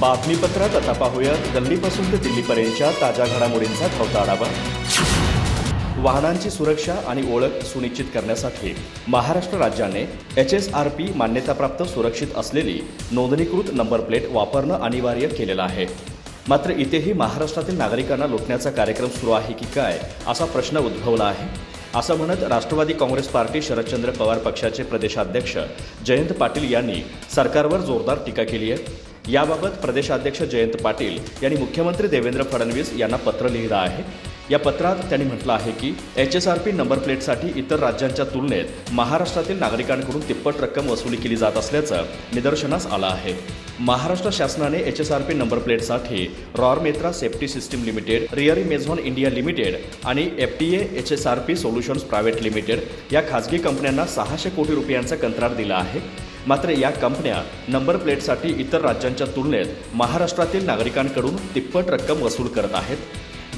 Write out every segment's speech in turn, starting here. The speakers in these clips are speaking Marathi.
बातमीपत्रात आता पाहूयात. गल्लीपासून ते दिल्लीपर्यंतच्या ताज्या घडामोडींचा धावता आढावा. वाहनांची सुरक्षा आणि ओळख सुनिश्चित करण्यासाठी महाराष्ट्र राज्याने एच एस आर पी मान्यताप्राप्त सुरक्षित असलेली नोंदणीकृत नंबर प्लेट वापरणं अनिवार्य केलेलं आहे. मात्र इथेही महाराष्ट्रातील नागरिकांना लुटण्याचा कार्यक्रम सुरू आहे की काय असा प्रश्न उद्भवला आहे. असं म्हणत राष्ट्रवादी काँग्रेस पार्टी शरदचंद्र पवार पक्षाचे प्रदेशाध्यक्ष जयंत पाटील यांनी सरकारवर जोरदार टीका केली आहे. याबाबत प्रदेशाध्यक्ष जयंत पाटील यांनी मुख्यमंत्री देवेंद्र फडणवीस यांना पत्र लिहिलं आहे. या पत्रात त्यांनी म्हटलं आहे की H S R P number प्लेटसाठी इतर राज्यांच्या तुलनेत महाराष्ट्रातील नागरिकांकडून तिप्पट रक्कम वसुली केली जात असल्याचं निदर्शनास आलं आहे. महाराष्ट्र शासनाने H S R P number प्लेटसाठी रॉर मेत्रा सेफ्टी सिस्टीम लिमिटेड रिअरी मेझॉन इंडिया लिमिटेड आणि F T A H S R P solutions private limited या खाजगी कंपन्यांना सहाशे कोटी रुपयांचा कंत्राट दिला आहे. मात्र या कंपन्या नंबर प्लेटसाठी इतर राज्यांच्या तुलनेत महाराष्ट्रातील नागरिकांकडून तिप्पट रक्कम वसूल करत आहेत.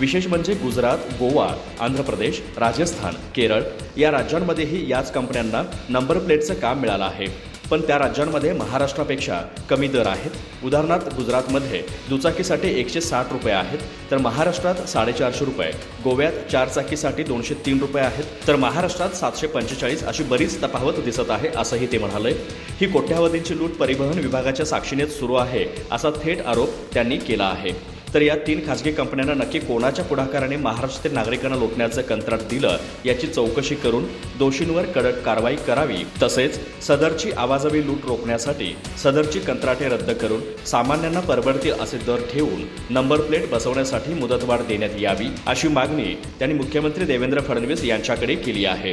विशेष म्हणजे गुजरात गोवा आंध्र प्रदेश राजस्थान केरळ या राज्यांमध्येही याच कंपन्यांना नंबर प्लेटचं काम मिळालं आहे. पण त्या राज्यांमध्ये महाराष्ट्रापेक्षा कमी दर आहेत. उदाहरणार्थ गुजरातमध्ये दुचाकीसाठी एकशे साठ रुपये आहेत तर महाराष्ट्रात साडेचारशे रुपये गोव्यात चारचाकीसाठी दोनशे तीन रुपये आहेत तर महाराष्ट्रात सातशे पंचेचाळीस अशी बरीच तफावत दिसत आहे असंही ते म्हणाले. ही कोट्यावधींची लूट परिवहन विभागाच्या साक्षीनेच सुरू आहे असा थेट आरोप त्यांनी केला आहे. तर या तीन खासगी कंपन्यांना नक्की कोणाच्या पुढाकाराने महाराष्ट्रातील नागरिकांना लुटण्याचं कंत्राट दिलं याची चौकशी करून दोषींवर कडक कारवाई करावी. तसेच सदरची आवाजावी लूट रोखण्यासाठी सदरची कंत्राटे रद्द करून सामान्यांना परवडतील असे दर ठेवून नंबर प्लेट बसवण्यासाठी मुदतवाढ देण्यात यावी अशी मागणी त्यांनी मुख्यमंत्री देवेंद्र फडणवीस यांच्याकडे केली आहे.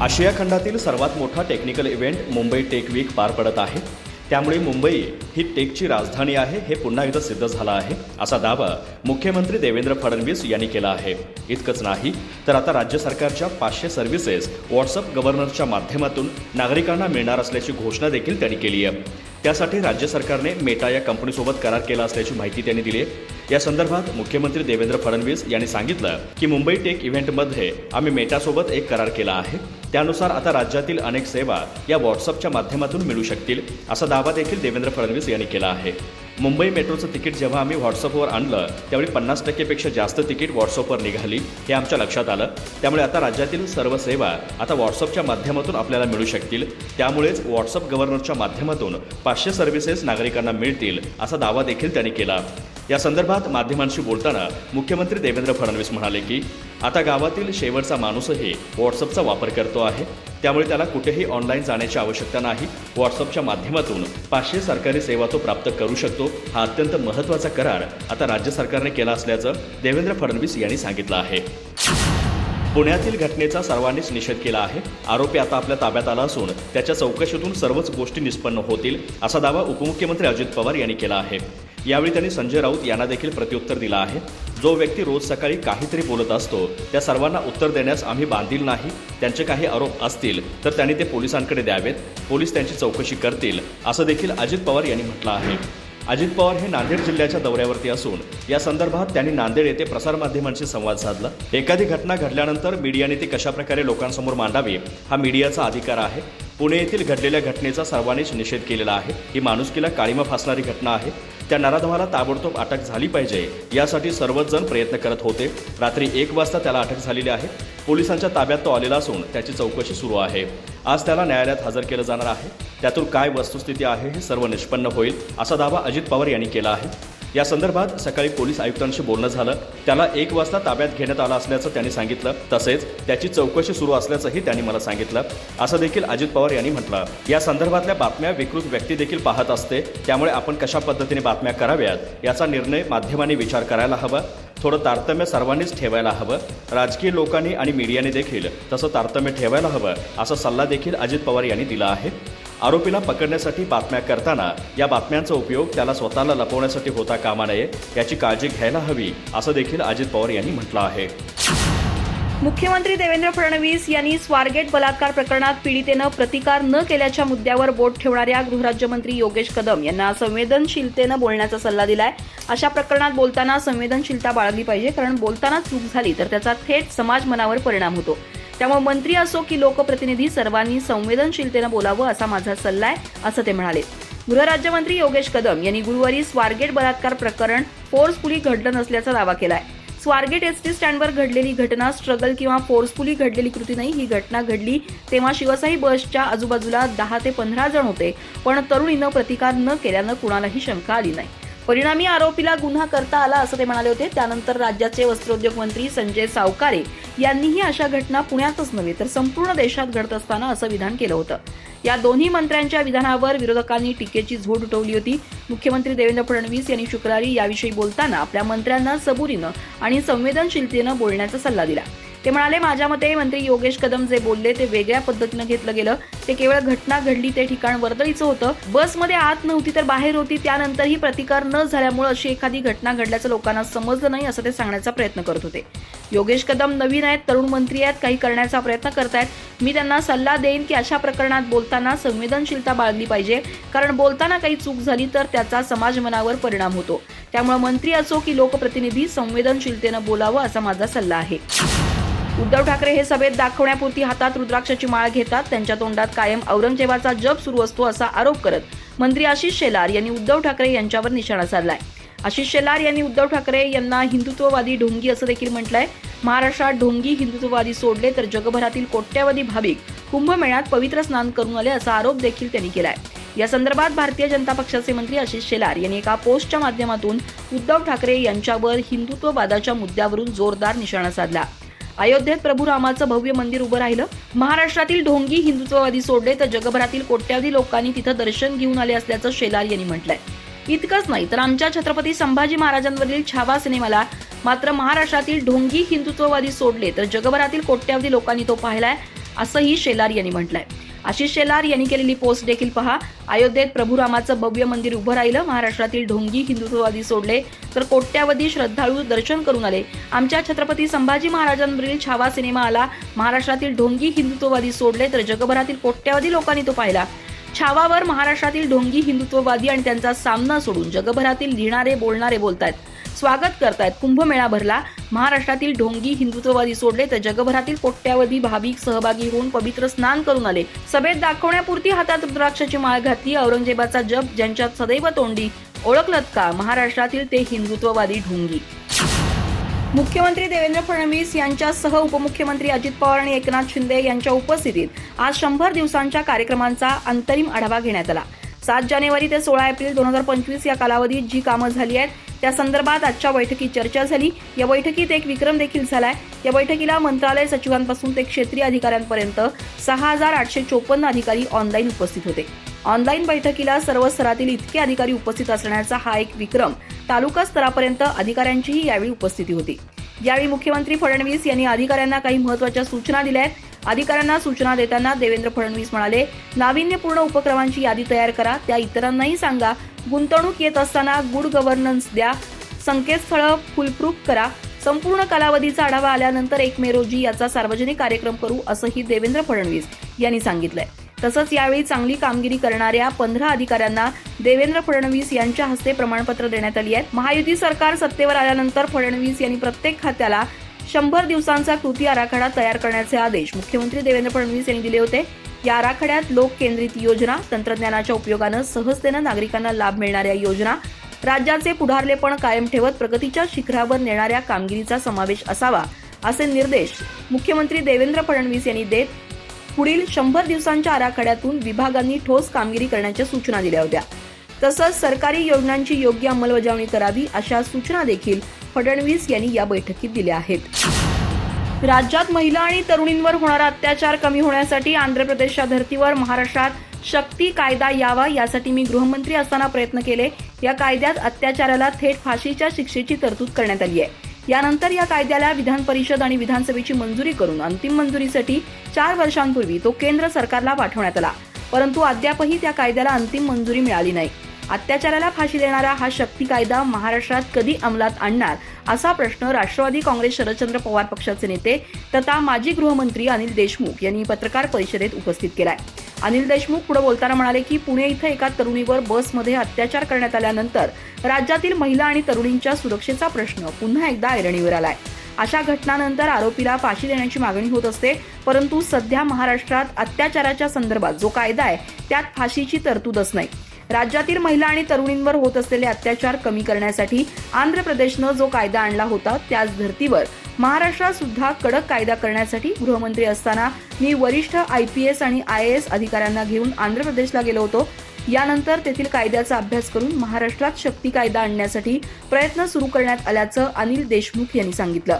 आशिया खंडातील सर्वात मोठा technical event Mumbai tech week पार पडत आहे. त्यामुळे मुंबई ही टेकची राजधानी आहे हे पुन्हा एकदा सिद्ध झालं आहे असा दावा मुख्यमंत्री देवेंद्र फडणवीस यांनी केला आहे. इतकंच नाही तर आता राज्य सरकारच्या पाचशे सर्व्हिसेस व्हॉट्सअप गव्हर्नरच्या माध्यमातून नागरिकांना मिळणार असल्याची घोषणा देखील त्यांनी केली आहे. त्यासाठी राज्य सरकारने मेटा या कंपनीसोबत करार केला असल्याची माहिती त्यांनी दिली. आहे या संदर्भात मुख्यमंत्री देवेंद्र फडणवीस यांनी सांगितलं की मुंबई टेक इव्हेंटमध्ये आम्ही मेटासोबत एक करार केला आहे. त्यानुसार आता राज्यातील अनेक सेवा या व्हॉट्सअपच्या माध्यमातून मिळू शकतील असा दावा देखील देवेंद्र फडणवीस यांनी केला आहे. मुंबई मेट्रोचं तिकीट जेव्हा आम्ही व्हॉट्सअपवर आणलं त्यावेळी पन्नास टक्केपेक्षा जास्त तिकीट व्हॉट्सअपवर निघाली हे आमच्या लक्षात आलं. त्यामुळे आता राज्यातील सर्व सेवा आता व्हॉट्सअपच्या माध्यमातून आपल्याला मिळू शकतील. त्यामुळेच व्हॉट्सअप गव्हर्नरच्या माध्यमातून पाचशे सर्व्हिसेस नागरिकांना मिळतील असा दावा देखील त्यांनी केला. या संदर्भात माध्यमांशी बोलताना मुख्यमंत्री देवेंद्र फडणवीस म्हणाले की आता गावातील शेवटचा माणूसही व्हॉट्सअपचा वापर करतो आहे. त्यामुळे त्याला कुठेही ऑनलाईन जाण्याची आवश्यकता नाही. व्हॉट्सअपच्या माध्यमातून पाचशे सरकारी सेवा तो प्राप्त करू शकतो. हा अत्यंत महत्त्वाचा करार आता राज्य सरकारने केला असल्याचं देवेंद्र फडणवीस यांनी सांगितलं आहे. पुण्यातील घटनेचा सर्वांनीच निषेध केला आहे. आरोपी आता आपल्या ताब्यात आला असून त्याच्या चौकशीतून सर्वच गोष्टी निष्पन्न होतील असा दावा उपमुख्यमंत्री अजित पवार यांनी केला आहे. यावेळी त्यांनी संजय राऊत यांना देखील प्रत्युत्तर दिलं आहे. जो व्यक्ती रोज सकाळी काहीतरी बोलत असतो त्या सर्वांना उत्तर देण्यास आम्ही बांधील नाही. त्यांचे काही आरोप असतील तर त्यांनी ते पोलिसांकडे द्यावेत. पोलीस त्यांची चौकशी करतील असं देखील अजित पवार यांनी म्हटलं आहे. अजित पवार हे नांदेड जिल्ह्याच्या दौऱ्यावरती असून या संदर्भात त्यांनी नांदेड येथे प्रसारमाध्यमांशी संवाद साधला. एखादी घटना घडल्यानंतर मीडियाने ती कशाप्रकारे लोकांसमोर मांडावी हा मीडियाचा अधिकार आहे. पुणे येथील घडलेल्या घटनेचा सर्वांनीच निषेध केलेला आहे. ही माणुसकीला काळीमा फासणारी घटना आहे. त्या नराधमाला ताबडतोब अटक झाली पाहिजे. यासाठी सर्वच जण प्रयत्न करत होते. रात्री एक वाजता त्याला अटक झालेली आहे. पोलिसांच्या ताब्यात तो आलेला असून त्याची चौकशी सुरू आहे. आज त्याला न्यायालयात हजर केलं जाणार आहे. त्यातून काय वस्तुस्थिती आहे हे सर्व निष्पन्न होईल असा दावा अजित पवार यांनी केला आहे. या संदर्भात सकाळी पोलीस आयुक्तांशी बोलणं झालं. त्याला एक वाजता ताब्यात घेण्यात आलं असल्याचं त्यांनी सांगितलं. तसेच त्याची चौकशी सुरू असल्याचंही त्यांनी मला सांगितलं. असं देखील अजित पवार यांनी म्हटलं. या संदर्भातल्या बातम्या विकृत व्यक्ती देखील पाहत असते. त्यामुळे आपण कशा पद्धतीने बातम्या कराव्यात याचा निर्णय माध्यमांनी विचार करायला हवा. थोडं तारतम्य सर्वांनीच ठेवायला हवं. राजकीय लोकांनी आणि मीडियाने देखील तसं तारतम्य ठेवायला हवं असा सल्ला देखील अजित पवार यांनी दिला आहे. आरोपीला पकडण्यासाठी बातम्या करताना या बातम्यांचा उपयोग त्याला स्वतःला लपवण्यासाठी होता कामा नये याची काळजी घ्यायला हवी असं देखील अजित पवार यांनी म्हटलं आहे. मुख्यमंत्री देवेंद्र फडणवीस यांनी स्वारगेट बलात्कार प्रकरणात पीडितेनं प्रतिकार न केल्याच्या मुद्द्यावर बोट ठेवणाऱ्या गृहराज्यमंत्री योगेश कदम यांना संवेदनशीलतेनं बोलण्याचा सल्ला दिलाय. अशा प्रकरणात बोलताना संवेदनशीलता बाळगली पाहिजे कारण बोलताना चूक झाली तर त्याचा थेट समाज मनावर परिणाम होतो. त्यामुळे मंत्री असो की लोकप्रतिनिधी सर्वांनी संवेदनशीलतेनं बोलावं असा माझा सल्ला आहे असं ते म्हणाले. गृहराज्यमंत्री योगेश कदम यांनी गुरुवारी स्वारगेट बलात्कार प्रकरण फोर्सफुली घडलं नसल्याचा दावा केलाय. स्वारगेट एस टी स्टँडवर घडलेली घटना स्ट्रगल किंवा फोर्सफुली घडलेली कृती नाही ही घटना घडली तेव्हा शिवशाही बसच्या आजूबाजूला दहा ते पंधरा जण होते पण तरुणीनं प्रतिकार न केल्यानं कुणालाही शंका आली नाही. परिणामी आरोपीला गुन्हा करता आला असं ते म्हणाले होते. त्यानंतर राज्याचे वस्त्रोद्योग मंत्री संजय सावकारे यांनीही अशा घटना पुण्यातच नव्हे तर संपूर्ण देशात घडत असताना असं विधान केलं होतं. या दोन्ही मंत्र्यांच्या विधानावर विरोधकांनी टीकेची झोड उठवली होती. मुख्यमंत्री देवेंद्र फडणवीस यांनी शुक्रवारी याविषयी बोलताना आपल्या मंत्र्यांना सबुरीनं आणि संवेदनशीलतेनं बोलण्याचा सल्ला दिला. ते म्हणाले माझ्या मते मंत्री योगेश कदम जे बोलले ते वेगळ्या पद्धतीनं घेतलं गेलं. ते केवळ घटना घडली ते ठिकाण वर्दळीचं होतं. बसमध्ये आत नव्हती तर बाहेर होती. त्यानंतरही प्रतिकार न झाल्यामुळे अशी एखादी घटना घडल्याचं लोकांना समजलं नाही असं ते सांगण्याचा प्रयत्न करत होते. योगेश कदम नवीन आहेत तरुण मंत्री आहेत काही करण्याचा प्रयत्न करतायत. मी त्यांना सल्ला देईन की अशा प्रकरणात बोलताना संवेदनशीलता बाळगली पाहिजे. कारण बोलताना काही चूक झाली तर त्याचा समाज मनावर परिणाम होतो. त्यामुळे मंत्री असो की लोकप्रतिनिधी संवेदनशीलतेनं बोलावं असा माझा सल्ला आहे. उद्धव ठाकरे हे सभेत दाखवण्यापुरती हातात रुद्राक्षाची माळ घेतात. त्यांच्या तोंडात कायम औरंगजेबाचा जप सुरू असतो असा आरोप करत मंत्री आशिष शेलार यांनी उद्धव ठाकरे यांच्यावर निशाणा साधलाय. आशिष शेलार यांनी उद्धव ठाकरे यांना हिंदुत्ववादी ढोंगी असं देखील म्हटलंय. महाराष्ट्रात ढोंगी हिंदुत्ववादी सोडले तर जगभरातील कोट्यावधी भाविक कुंभमेळ्यात पवित्र स्नान करून आले असा आरोप देखील त्यांनी केलाय. या संदर्भात भारतीय जनता पक्षाचे मंत्री आशिष शेलार यांनी एका पोस्टच्या माध्यमातून उद्धव ठाकरे यांच्यावर हिंदुत्ववादाच्या मुद्द्यावरून जोरदार निशाणा साधला. अयोध्येत प्रभू रामाचं भव्य मंदिर उभं राहिलं. महाराष्ट्रातील ढोंगी हिंदुत्ववादी सोडले तर जगभरातील कोट्यावधी लोकांनी तिथं दर्शन घेऊन आले असल्याचं शेलार यांनी म्हटलंय. इतकंच नाही तर आमच्या छत्रपती संभाजी महाराजांवरील छावा सिनेमाला मात्र महाराष्ट्रातील ढोंगी हिंदुत्ववादी सोडले तर जगभरातील कोट्यावधी लोकांनी तो पाहिलाय असंही शेलार यांनी म्हटलंय. आशिष शेलार यांनी केलेली पोस्ट देखील पहा. अयोध्येत प्रभुरामाचं भव्य मंदिर उभं राहिलं महाराष्ट्रातील ढोंगी हिंदुत्ववादी सोडले तर कोट्यावधी श्रद्धाळू दर्शन करून आले. आमच्या छत्रपती संभाजी महाराजांवरील छावा सिनेमा आला महाराष्ट्रातील ढोंगी हिंदुत्ववादी सोडले तर जगभरातील कोट्यावधी लोकांनी तो पाहिला. छावावर महाराष्ट्रातील ढोंगी हिंदुत्ववादी आणि त्यांचा सामना सोडून जगभरातील लिहिणारे बोलणारे बोलतायत. स्वागत करतायत. कुंभमेळा भरला. महाराष्ट्रातील ढोंगी हिंदुत्ववादी सोडले तर जगभरातील कोट्यावधी भाविक सहभागी होऊन पवित्र स्नान करून आले. सभेत दाखवण्यापुरती हातात रुद्राक्षाची माळ घातली. औरंगजेबाचा जप ज्यांच्यात सदैव तोंडी ओळखलत का? महाराष्ट्रातील ते हिंदुत्ववादी ढोंगी. मुख्यमंत्री देवेंद्र फडणवीस यांच्यासह उपमुख्यमंत्री अजित पवार आणि एकनाथ शिंदे यांच्या उपस्थितीत आज शंभर दिवसांच्या कार्यक्रमांचा अंतरिम आढावा घेण्यात आला. सात जानेवारी ते सोळा एप्रिल दोन हजार पंचवीस या कालावधीत जी कामं झाली आहेत त्या संदर्भात आजच्या बैठकीत चर्चा झाली. या बैठकीत एक विक्रम देखील झालाय. या बैठकीला मंत्रालय सचिवांपासून ते क्षेत्रीय अधिकाऱ्यांपर्यंत सहा हजार आठशे चोपन्न अधिकारी ऑनलाईन उपस्थित होते. ऑनलाईन बैठकीला सर्व स्तरातील इतके अधिकारी उपस्थित असण्याचा हा एक विक्रम तालुका स्तरापर्यंत अधिकाऱ्यांचीही यावेळी उपस्थिती होती. यावेळी मुख्यमंत्री फडणवीस यांनी अधिकाऱ्यांना काही महत्त्वाच्या सूचना दिल्या आहेत. अधिकाऱ्यांना सूचना देताना देवेंद्र फडणवीस म्हणाले नाविन्यपूर्ण उपक्रमांची यादी तयार करा त्या इतरांनाही सांगा. गुंतवणूक येत असताना गुड गव्हर्नन्स द्या. संकेतस्थळं फुलप्रूफ करा. संपूर्ण कालावधीचा आढावा आल्यानंतर एक मे रोजी याचा सार्वजनिक कार्यक्रम करू असंही देवेंद्र फडणवीस यांनी सांगितलंय. तसंच यावेळी चांगली कामगिरी करणाऱ्या पंधरा अधिकाऱ्यांना देवेंद्र फडणवीस यांच्या हस्ते प्रमाणपत्र देण्यात आली आहेत महायुती सरकार सत्तेवर आल्यानंतर फडणवीस यांनी प्रत्येक खात्याला शंभर दिवसांचा कृती आराखडा तयार करण्याचे आदेश मुख्यमंत्री देवेंद्र फडणवीस यांनी दिले होते. या आराखड्यात लोक केंद्रित योजना तंत्रज्ञानाच्या उपयोगानं सहजतेनं नागरिकांना लाभ मिळणाऱ्या योजना राज्याचे पुढारलेपण कायम ठेवत प्रगतीच्या शिखरावर नेणाऱ्या कामगिरीचा समावेश असावा असे निर्देश मुख्यमंत्री देवेंद्र फडणवीस यांनी देत पुढील शंभर दिवसांच्या आराखड्यातून विभागांनी ठोस कामगिरी करण्याच्या सूचना दिल्या होत्या. तसंच सरकारी योजनांची योग्य अंमलबजावणी करावी अशा सूचना देखील फडणवीस यांनी या बैठकीत दिल्या आहेत. राज्यात महिला आणि तरुणींवर होणारा अत्याचार कमी होण्यासाठी आंध्र प्रदेशच्या धर्तीवर महाराष्ट्रात शक्ती कायदा यावा यासाठी मी गृहमंत्री असताना प्रयत्न केले. या कायद्यात अत्याचाराला थेट फाशीच्या शिक्षेची तरतूद करण्यात आली आहे. यानंतर या कायद्याला विधान परिषद आणि विधानसभेची मंजुरी करून अंतिम मंजुरीसाठी चार वर्षांपूर्वी तो केंद्र सरकारला पाठवण्यात आला. परंतु अद्यापही त्या कायद्याला अंतिम मंजुरी मिळाली नाही. अत्याचाराला फाशी देणारा हा शक्ती कायदा महाराष्ट्रात कधी अंमलात आणणार असा प्रश्न राष्ट्रवादी काँग्रेस शरदचंद्र पवार पक्षाचे नेते तथा माजी गृहमंत्री अनिल देशमुख यांनी पत्रकार परिषदेत उपस्थित केलाय. अनिल देशमुख पुढे बोलताना म्हणाले की पुणे इथं एका तरुणीवर बसमध्ये अत्याचार करण्यात आल्यानंतर राज्यातील महिला आणि तरुणींच्या सुरक्षेचा प्रश्न पुन्हा एकदा ऐरणीवर आलाय. अशा घटनानंतर आरोपीला फाशी देण्याची मागणी होत असते परंतु सध्या महाराष्ट्रात अत्याचाराच्या संदर्भात जो कायदा आहे त्यात फाशीची तरतूदच नाही. राज्यातील महिला आणि तरुणींवर होत असलेले अत्याचार कमी करण्यासाठी आंध्र प्रदेशनं जो कायदा आणला होता त्याच धर्तीवर महाराष्ट्रात सुद्धा कडक कायदा करण्यासाठी गृहमंत्री असताना मी वरिष्ठ आय पी एस आणि आय ए एस अधिकाऱ्यांना घेऊन आंध्र प्रदेशला गेलो होतो. यानंतर तेथील कायद्याचा अभ्यास करून महाराष्ट्रात शक्ती कायदा आणण्यासाठी प्रयत्न सुरू करण्यात आल्याचं अनिल देशमुख यांनी सांगितलं.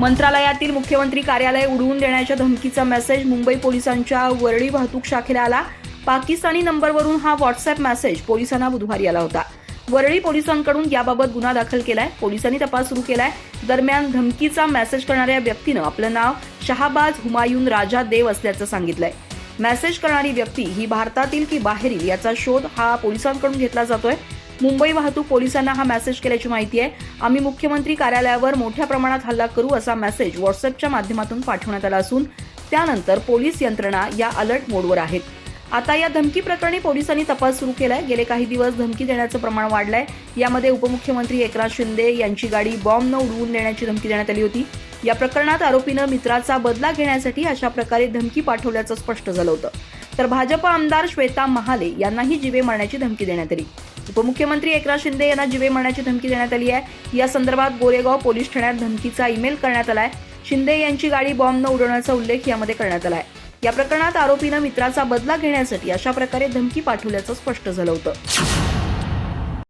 मंत्रालयातील मुख्यमंत्री कार्यालय उडवून देण्याच्या धमकीचा मेसेज मुंबई पोलिसांच्या वरळी वाहतूक शाखेला आला. पाकिस्तानी नंबरवरून हा व्हॉट्सअप मेसेज पोलिसांना बुधवारी आला होता. वरळी पोलिसांकडून याबाबत गुन्हा दाखल केलाय. पोलिसांनी तपास सुरू केलाय. दरम्यान धमकीचा मेसेज करणाऱ्या व्यक्तीनं आपलं नाव शहाबाज हुमायून राजा देव असल्याचं सांगितलंय. मेसेज करणारी व्यक्ती ही भारतातील की बाहेरील याचा शोध हा पोलिसांकडून घेतला जातोय. मुंबई वाहतूक पोलिसांना हा मेसेज केल्याची माहिती आहे. आम्ही मुख्यमंत्री कार्यालयावर मोठ्या प्रमाणात हल्ला करू असा मेसेज व्हॉट्सअपच्या माध्यमातून पाठवण्यात आला असून त्यानंतर पोलीस यंत्रणा या अलर्ट मोडवर आहेत. आता या धमकी प्रकरणी पोलिसांनी तपास सुरू केलाय. गेले काही दिवस धमकी देण्याचं प्रमाण वाढलंय. यामध्ये उपमुख्यमंत्री एकनाथ शिंदे यांची गाडी बॉम्बनं उडवून देण्याची धमकी देण्यात आली होती. या प्रकरणात आरोपीनं मित्राचा बदला घेण्यासाठी अशा प्रकारे धमकी पाठवल्याचं स्पष्ट झालं होतं. तर भाजप आमदार श्वेता महाले यांनाही जिवे मारण्याची धमकी देण्यात आली. उपमुख्यमंत्री एकनाथ शिंदे यांना जिवे मारण्याची धमकी देण्यात आली आहे. या संदर्भात गोरेगाव पोलीस ठाण्यात धमकीचा ईमेल करण्यात आलाय. शिंदे यांची गाडी बॉम्बनं उडवण्याचा उल्लेख यामध्ये करण्यात आला आहे या प्रकरणात आरोपीनं मित्राचा बदला घेण्यासाठी अशा प्रकारे धमकी पाठवल्याचं स्पष्ट झालं होतं.